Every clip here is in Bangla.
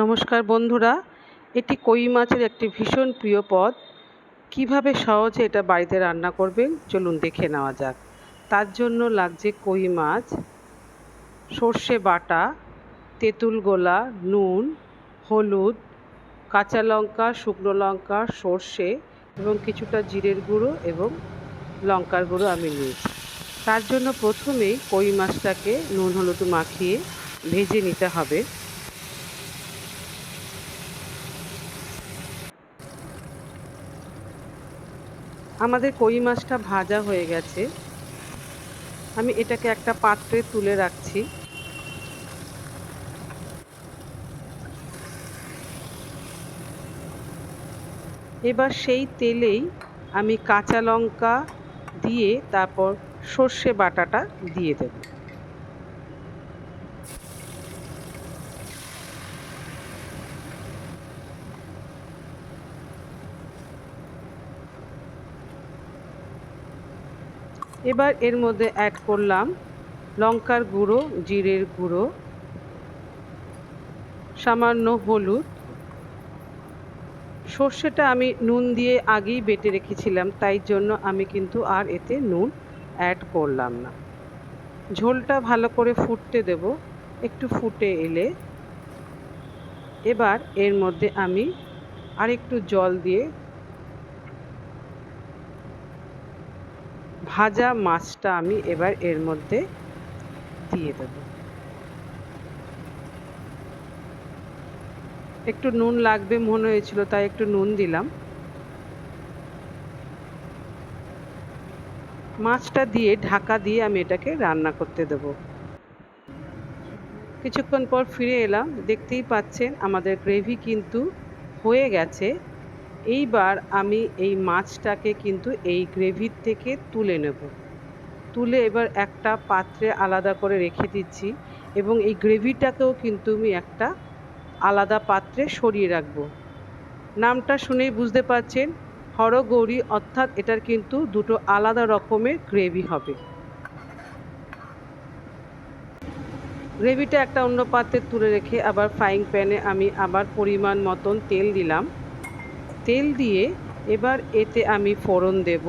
নমস্কার বন্ধুরা, এটি কই মাছের একটি ভীষণ প্রিয় পদ। কীভাবে সহজে এটা বাড়িতে রান্না করবেন, চলুন দেখে নেওয়া যাক। তার জন্য লাগছে কই মাছ, সর্ষে বাটা, তেঁতুল গোলা, নুন, হলুদ, কাঁচা লঙ্কা, শুকনো লঙ্কা, সর্ষে এবং কিছুটা জিরের গুঁড়ো এবং লঙ্কার গুঁড়ো আমি নিয়েছি। তার জন্য প্রথমেই কই মাছটাকে নুন হলুদ মাখিয়ে ভেজে নিতে হবে। আমাদের কই মাছটা ভাজা হয়ে গেছে। আমি এটাকে একটা পাত্রে তুলে রাখছি। এবার সেই তেলেই আমি কাঁচা লঙ্কা দিয়ে তারপর সর্ষে বাটাটা দিয়ে দেবো। এবার এর মধ্যে অ্যাড করলাম লঙ্কার গুঁড়ো, জিরের গুঁড়ো, সামান্য হলুদ। সর্ষেটা আমি নুন দিয়ে আগেই বেটে রেখেছিলাম, তাই জন্য আমি কিন্তু আর এতে নুন অ্যাড করলাম না। ঝোলটা ভালো করে ফুটতে দেব, একটু ফুটে এলে। এবার এর মধ্যে আমি আরেকটু জল দিয়ে ভাজা মাছটা আমি এবার এর মধ্যে দিয়ে দেব। একটু নুন লাগবে মনে হয়েছিল, তাই একটু নুন দিলাম। মাছটা দিয়ে, ঢাকা দিয়ে আমি এটাকে রান্না করতে দেব। কিছুক্ষণ পর ফিরে এলাম। দেখতেই পাচ্ছেন, আমাদের গ্রেভি কিন্তু হয়ে গেছে। এইবার আমি এই মাছটাকে কিন্তু এই গ্রেভির থেকে তুলে নেব। তুলে এবার একটা পাত্রে আলাদা করে রেখে দিচ্ছি এবং এই গ্রেভিটাকেও কিন্তু আমি একটা আলাদা পাত্রে সরিয়ে রাখব। নামটা শুনেই বুঝতে পারছেন, হরগৌরী, অর্থাৎ এটার কিন্তু দুটো আলাদা রকমের গ্রেভি হবে। গ্রেভিটা একটা অন্য পাত্রে তুলে রেখে আবার ফ্রাইং প্যানে আমি আবার পরিমাণ মতন তেল দিলাম। তেল দিয়ে এবার এতে আমি ফোড়ন দেব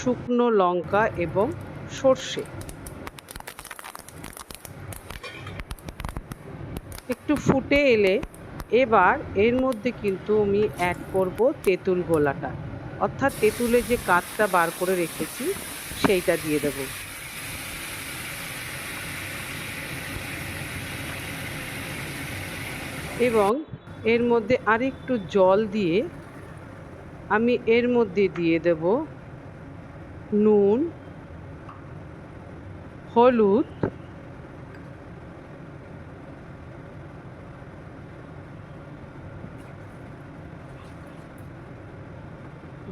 শুকনো লঙ্কা এবং সর্ষে। একটু ফুটে এলে এবার এর মধ্যে কিন্তু আমি অ্যাড করব তেঁতুল গোলাটা। অর্থাৎ তেঁতুলে যে কাঠটা বার করে রেখেছি, সেইটা দিয়ে দেব। এবং এর মধ্যে আরেকটু জল দিয়ে আমি এর মধ্যে দিয়ে দেব নুন, হলুদ,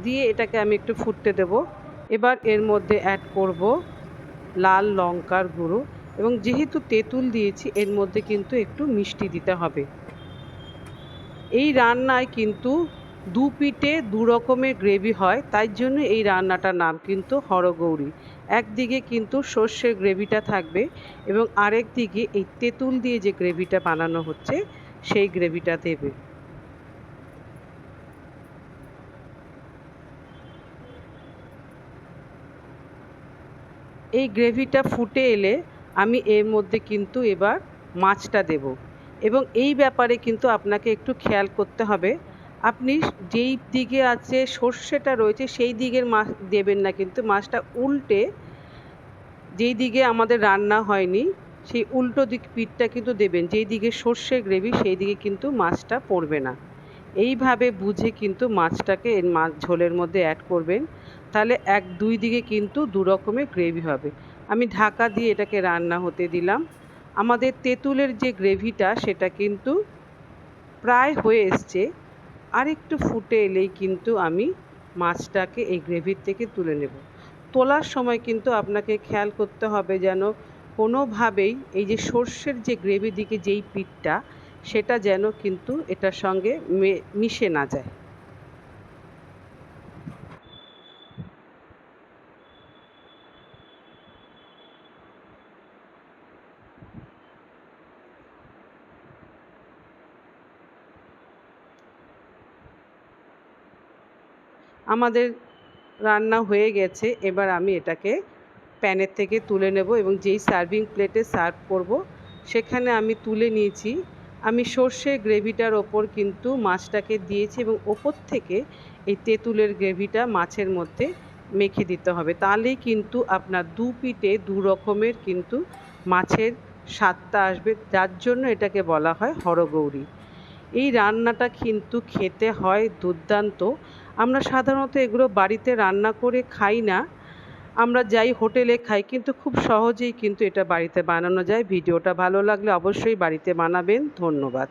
দিয়ে এটাকে আমি একটু ফুটতে দেব। এবার এর মধ্যে অ্যাড করব লাল লঙ্কার গুঁড়ো এবং যেহেতু তেঁতুল দিয়েছি, এর মধ্যে কিন্তু একটু মিষ্টি দিতে হবে। এই রান্নায় কিন্তু দু পিঠে দু রকমের গ্রেভি হয়, তাই জন্য এই রান্নাটার নাম কিন্তু হরগৌরী। একদিকে কিন্তু সর্ষের গ্রেভিটা থাকবে এবং আরেক দিকে এই তেঁতুল দিয়ে যে গ্রেভিটা বানানো হচ্ছে, সেই গ্রেভিটা দেবে। এই গ্রেভিটা ফুটে এলে আমি এর মধ্যে কিন্তু এবার মাছটা দেব। এবং এই ব্যাপারে কিন্তু আপনাকে একটু খেয়াল করতে হবে। আপনি যেই দিকে আছে সর্ষেটা রয়েছে, সেই দিকের মাছ দেবেন না কিন্তু মাছটা উল্টে যেই দিকে আমাদের রান্না হয়নি, সেই উল্টো দিক পিঠটা কিন্তু দেবেন। যেই দিকে সর্ষে গ্রেভি, সেই দিকে কিন্তু মাছটা পড়বে না। এইভাবে বুঝে কিন্তু মাছটাকে এর মাছ ঝোলের মধ্যে অ্যাড করবেন। তাহলে এক, দুই দিকে কিন্তু দু রকমের গ্রেভি হবে। আমি ঢাকা দিয়ে এটাকে রান্না হতে দিলাম। আমাদের তেঁতুলের যে গ্রেভিটা, সেটা কিন্তু প্রায় হয়ে এসছে। আর একটু ফুটে এলেই কিন্তু আমি মাছটাকে এই গ্রেভির থেকে তুলে নেব। তোলার সময় কিন্তু আপনাকে খেয়াল করতে হবে যেন কোনোভাবেই এই যে সর্ষের যে গ্রেভি দিকে যেই পিঠটা, সেটা যেন কিন্তু এটার সঙ্গে মিশে না যায়। আমাদের রান্না হয়ে গেছে, এবার আমি এটাকে প্যানের থেকে তুলে নেব এবং যেই সার্ভিং প্লেটে সার্ভ করব, সেখানে আমি তুলে নিয়েছি। আমি সর্ষে গ্রেভিটার ওপর কিন্তু মাছটাকে দিয়েছি এবং ওপর থেকে এই তেঁতুলের গ্রেভিটা মাছের মধ্যে মেখে দিতে হবে। তাহলেই কিন্তু আপনার দু পিঠে দু রকমের কিন্তু মাছের স্বাদটা আসবে, যার জন্য এটাকে বলা হয় হরগৌরী এই রান্নাটা কিন্তু খেতে হয় দুর্দান্ত। আমরা সাধারণত এগুলো বাড়িতে রান্না করে খাই না। আমরা যাই হোটেলে খাই, কিন্তু খুব সহজেই কিন্তু এটা বাড়িতে বানানো যায়। ভিডিওটা ভালো লাগলে অবশ্যই বাড়িতে বানাবেন। ধন্যবাদ।